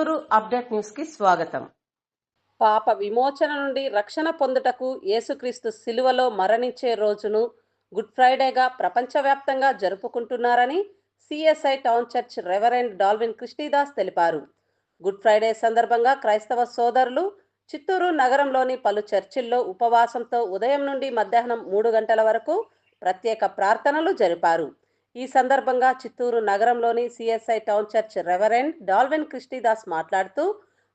Chittoor update న్యూస్కి స్వాగతం. పాప విమోచన నుండి రక్షణ పొందుటకు యేసుక్రీస్తు శిలువలో మరణించే రోజును గుడ్ ఫ్రైడేగా ప్రపంచవ్యాప్తంగా జరుపుకుంటున్నారని CSI town church reverend Dalvin Krishnidas తెలిపారు. గుడ్ ఫ్రైడే సందర్భంగా క్రైస్తవ సోదరులు చిత్తూరు నగరంలోని పలు చర్చిల్లో ఉపవాసంతో ఉదయం నుండి మధ్యాహ్నం మూడు గంటల వరకు ప్రత్యేక ప్రార్థనలు జరిపారు. ఈ సందర్భంగా చిత్తూరు నగరంలోని CSI town church reverend Dalvin Krishnidas మాట్లాడుతూ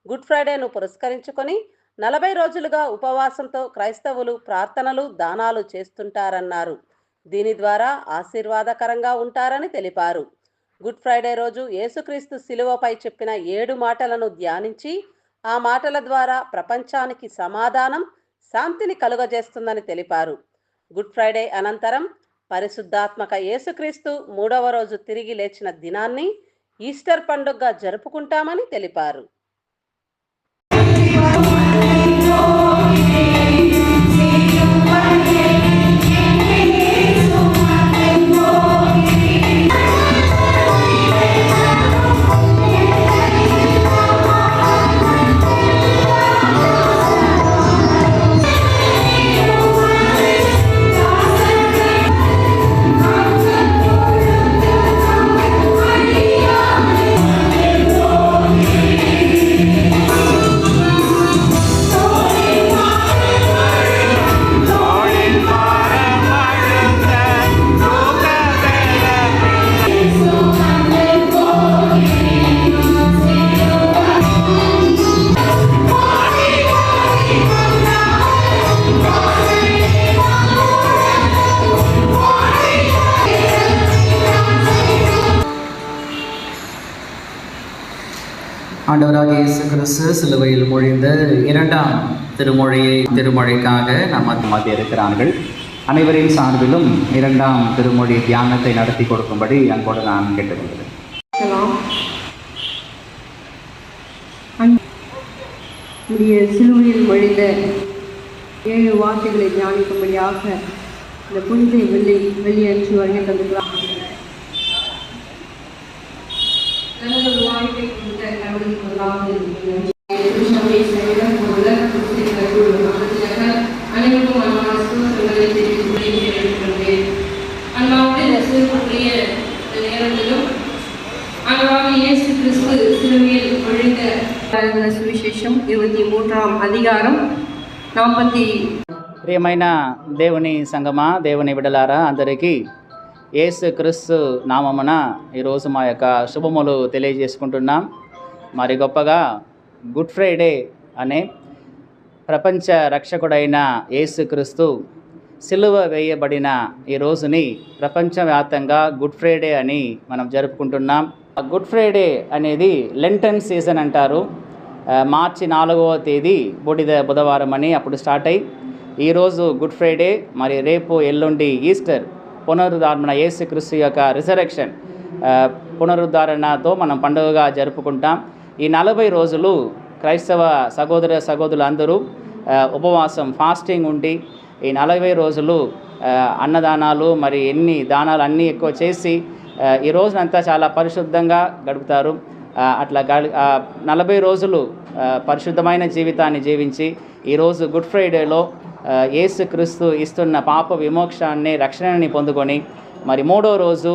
గుడ్ ఫ్రైడేను పురస్కరించుకొని నలభై రోజులుగా ఉపవాసంతో క్రైస్తవులు ప్రార్థనలు దానాలు చేస్తుంటారన్నారు. దీని ద్వారా ఆశీర్వాదకరంగా ఉంటారని తెలిపారు. గుడ్ ఫ్రైడే రోజు యేసుక్రీస్తు శిలువపై చెప్పిన ఏడు మాటలను ధ్యానించి ఆ మాటల ద్వారా ప్రపంచానికి సమాధానం శాంతిని కలుగజేస్తుందని తెలిపారు. గుడ్ ఫ్రైడే అనంతరం పరిశుద్ధాత్మక యేసుక్రీస్తు మూడవ రోజు తిరిగి లేచిన దినాన్ని ఈస్టర్ పండుగగా జరుపుకుంటామని తెలిపారు. ஆண்டவராக இயேசு கிறிஸ்து சிலுவையில் மொழிந்த இரண்டாம் திருமொழியை திருமொழிக்காக நாம் மத்திய இருக்கிறார்கள். அனைவரின் சார்பிலும் இரண்டாம் திருமொழி தியானத்தை நடத்தி கொடுக்கும்படி அன்போடு நான் கேட்டுக்கொள்கிறேன். நம்முடைய சிலுவையில் மொழிந்த ஏழு வார்த்தைகளை தியானிக்கும்படியாக இந்த புனித வெள்ளி வெள்ளியன்று வருகை தந்துக்கலாம் சுவிசேஷம் இருபத்தி மூன்றாம் அதிகாரம் நாற்பத்தி ప్రియమైన దేవుని సంగమా దేవుని బిడలారా అందరికీ యేసు క్రీస్తు నామమున ఈరోజు మా యొక్క శుభములు తెలియజేసుకుంటున్నాం మరి గొప్పగా గుడ్ ఫ్రైడే అనే ప్రపంచ రక్షకుడైన యేసుక్రీస్తు సిలువ వేయబడిన ఈ రోజుని ప్రపంచవ్యాప్తంగా గుడ్ ఫ్రైడే అని మనం జరుపుకుంటున్నాం. ఆ గుడ్ ఫ్రైడే అనేది లెంటన్ సీజన్ అంటారు. మార్చి నాలుగవ తేదీ బూడిద బుధవారం అని అప్పుడు స్టార్ట్ అయ్యి ఈరోజు గుడ్ ఫ్రైడే మరి రేపు ఎల్లుండి ఈస్టర్ పునరుద్ధారణ యేసుక్రీస్తు యొక్క రిజరెక్షన్ పునరుద్ధారణతో పునరుద్ధరణతో మనం పండుగగా జరుపుకుంటాం. ఈ నలభై రోజులు క్రైస్తవ సహోదర సహోదరులందరూ అందరూ ఉపవాసం ఫాస్టింగ్ ఉండి ఈ నలభై రోజులు అన్నదానాలు మరి ఎన్ని దానాలు అన్నీ ఎక్కువ చేసి ఈ రోజునంతా చాలా పరిశుద్ధంగా గడుపుతారు. అట్లా గడి నలభై రోజులు పరిశుద్ధమైన జీవితాన్ని జీవించి ఈరోజు గుడ్ ఫ్రైడేలో ఆ, యేసుక్రీస్తు ఇస్తున్న పాప విమోక్షాన్ని రక్షణని పొందుకొని మరి మూడో రోజు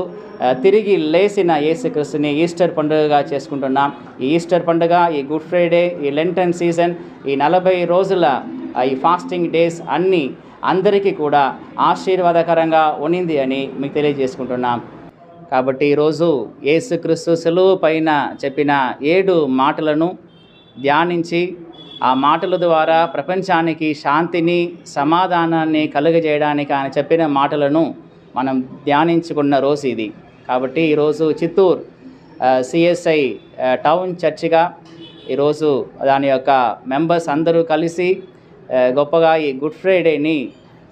తిరిగి లేచిన యేసుక్రీస్తుని ఈస్టర్ పండుగగా చేసుకుంటున్నాం. ఈ ఈస్టర్ పండుగ ఈ గుడ్ ఫ్రైడే ఈ లెంటన్ సీజన్ ఈ నలభై రోజుల ఈ ఫాస్టింగ్ డేస్ అన్నీ అందరికీ కూడా ఆశీర్వాదకరంగా ఉనింది అని మీకు తెలియజేసుకుంటున్నాం. కాబట్టి ఈరోజు యేసుక్రీస్తు సెలువు పైన చెప్పిన ఏడు మాటలను ధ్యానించి ఆ మాటల ద్వారా ప్రపంచానికి శాంతిని సమాధానాన్ని కలుగజేయడానికి ఆయన చెప్పిన మాటలను మనం ధ్యానించుకున్న రోజు ఇది. కాబట్టి ఈరోజు చిత్తూరు సిఎస్ఐ టౌన్ చర్చిగా ఈరోజు దాని యొక్క మెంబర్స్ అందరూ కలిసి గొప్పగా ఈ గుడ్ ఫ్రైడేని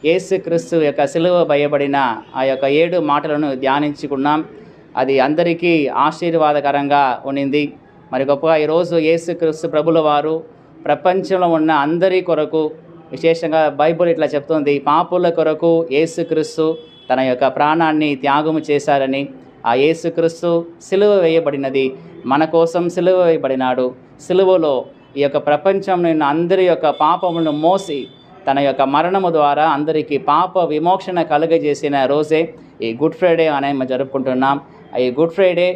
యేసుక్రీస్తు యొక్క సిలువ భయబడిన ఆ యొక్క ఏడు మాటలను ధ్యానించుకున్నాం. అది అందరికీ ఆశీర్వాదకరంగా ఉన్నింది. మరి గొప్పగా ఈరోజు యేసుక్రీస్తు ప్రభుల వారు ప్రపంచంలో ఉన్న అందరి కొరకు విశేషంగా బైబుల్ ఇట్లా చెప్తుంది పాపుల కొరకు యేసుక్రీస్తు తన యొక్క ప్రాణాన్ని త్యాగము చేశారని ఆ యేసుక్రీస్తు సిలువ వేయబడినది. మన కోసం సిలువ వేయబడినాడు. సిలువలో ఈ యొక్క ప్రపంచంలో అందరి యొక్క పాపములను మోసి తన యొక్క మరణము ద్వారా అందరికీ పాప విమోక్షణ కలుగజేసిన రోజే ఈ గుడ్ ఫ్రైడే అనే జరుపుకుంటున్నాం. ఈ గుడ్ ఫ్రైడే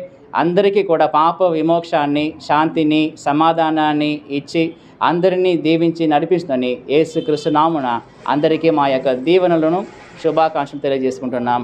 అందరికీ కూడా పాప విమోక్షాన్ని శాంతిని సమాధానాన్ని ఇచ్చి అందరినీ దీవించి నడిపిస్తుందని యేసుక్రీస్తు నామున అందరికీ మా యొక్క దీవెనలను శుభాకాంక్షలు తెలియజేసుకుంటున్నాం.